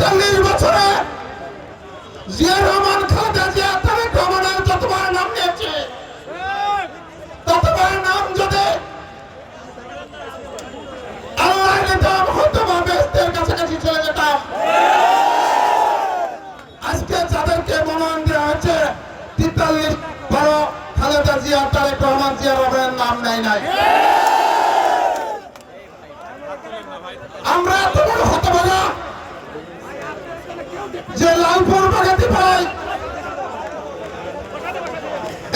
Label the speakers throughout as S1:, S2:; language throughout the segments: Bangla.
S1: চল্লিশ বছরে জিয়া রহমান খালেদা জিয়া তারেক যতবার নাম নিয়েছে, ততবার নাম যদি আল্লাহ নিতাম হয়তো বা কাছাকাছি চলে যেতাম। আজকে যাদেরকে মনোনয়ন দেওয়া হয়েছে, তেতাল্লিশ বারো খালেদা জিয়া, তারেক রহমান জিয়া রহমানের নাম নেয় নাই আমরা এত বড় হতভাগা যে লালপুর বাগাতি পাই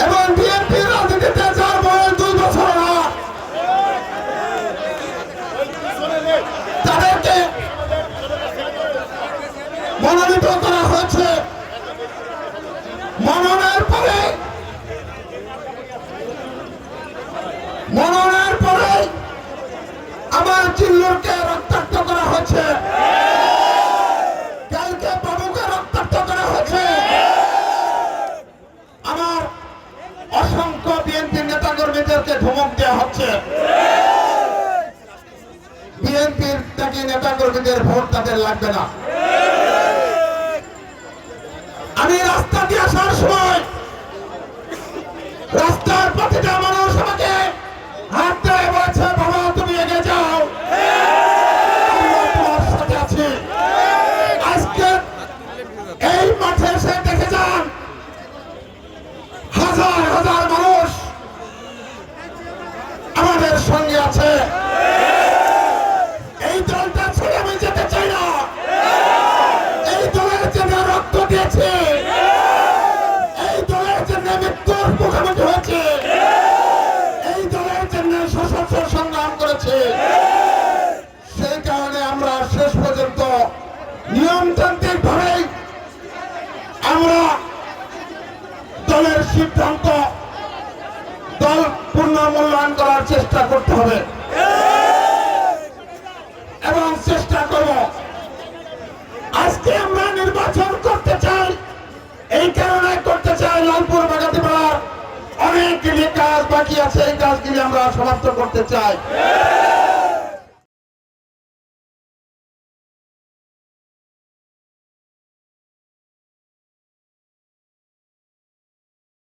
S1: এবং বিএনপি রাজনীতিতে যার বয়স দুই বছর না, তাদেরকে মনোনীত করা হয়েছে। মনোনয়নের পরে মনোনয়নের পরে আমার চিল্লুরকে রক্তাক্ত করা হয়েছে। কর্মীদেরকে ধমক দেওয়া হচ্ছে। বিএনপির থেকে নেতা কর্মীদের ভোট তাদের লাগবে না। আমি রাস্তা দিয়ে আসার সময় রাস্তার করেছে। সেই কারণে আমরা শেষ পর্যন্ত নিয়মতান্ত্রিক ভাবেই আমরা দলের সিদ্ধান্ত, দল পূর্ণ মূল্যায়ন করার চেষ্টা করতে হবে। এবং চেষ্টা করব, আজকে আমরা নির্বাচন করতে চাই, এই কারণে করতে চাই লালপুর বাগাতে পাড়ার অনেকগুলি কাজ বাকি আছে, এই কাজগুলি আমরা সমাপ্ত করতে চাই।